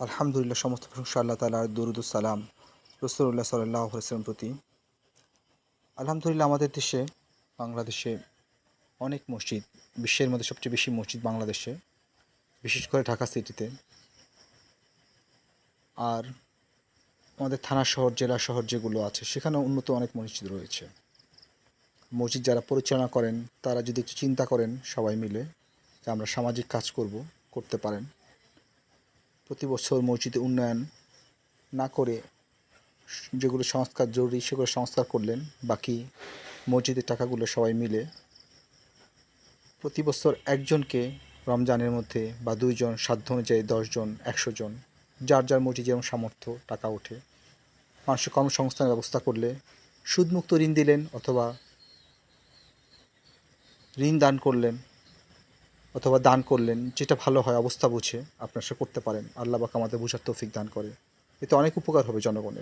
আলহামদুলিল্লাহ, সমস্ত প্রশংসা আল্লাহ তালার দরুদুসালাম রসুল্লাহ সাল্লাহ প্রতি। আলহামদুলিল্লাহ, আমাদের দেশে, বাংলাদেশে অনেক মসজিদ, বিশ্বের মধ্যে সবচেয়ে বেশি মসজিদ বাংলাদেশে, বিশেষ করে ঢাকা সিটিতে। আর আমাদের থানা শহর, জেলা শহর যেগুলো আছে সেখানে উন্নত অনেক মসজিদ রয়েছে। মসজিদ যারা পরিচালনা করেন, তারা যদি একটু চিন্তা করেন সবাই মিলে যে আমরা সামাজিক কাজ করব, করতে পারেন। প্রতি বছর মসজিদে উন্নয়ন না করে যেগুলো সংস্কার জরুরি সেগুলো সংস্কার করলেন, বাকি মসজিদের টাকাগুলো সবাই মিলে প্রতি বছর একজনকে রমজানের মধ্যে বা দুইজন সাধ্য অনুযায়ী দশজন, একশো জন, যার যার মসজিদ যেমন সামর্থ্য, টাকা ওঠে। মানুষের কর্মসংস্থানের ব্যবস্থা করলে সুদমুক্ত ঋণ দিলেন অথবা ঋণ দান করলেন। অথবা দান করলেন, যেটা ভালো হয়, অবস্থা বুঝে আপনার সে করতে পারেন। আল্লাহ বাক আমাদের বুঝার তৌফিক দান করে। এতে অনেক উপকার হবে জনগণের।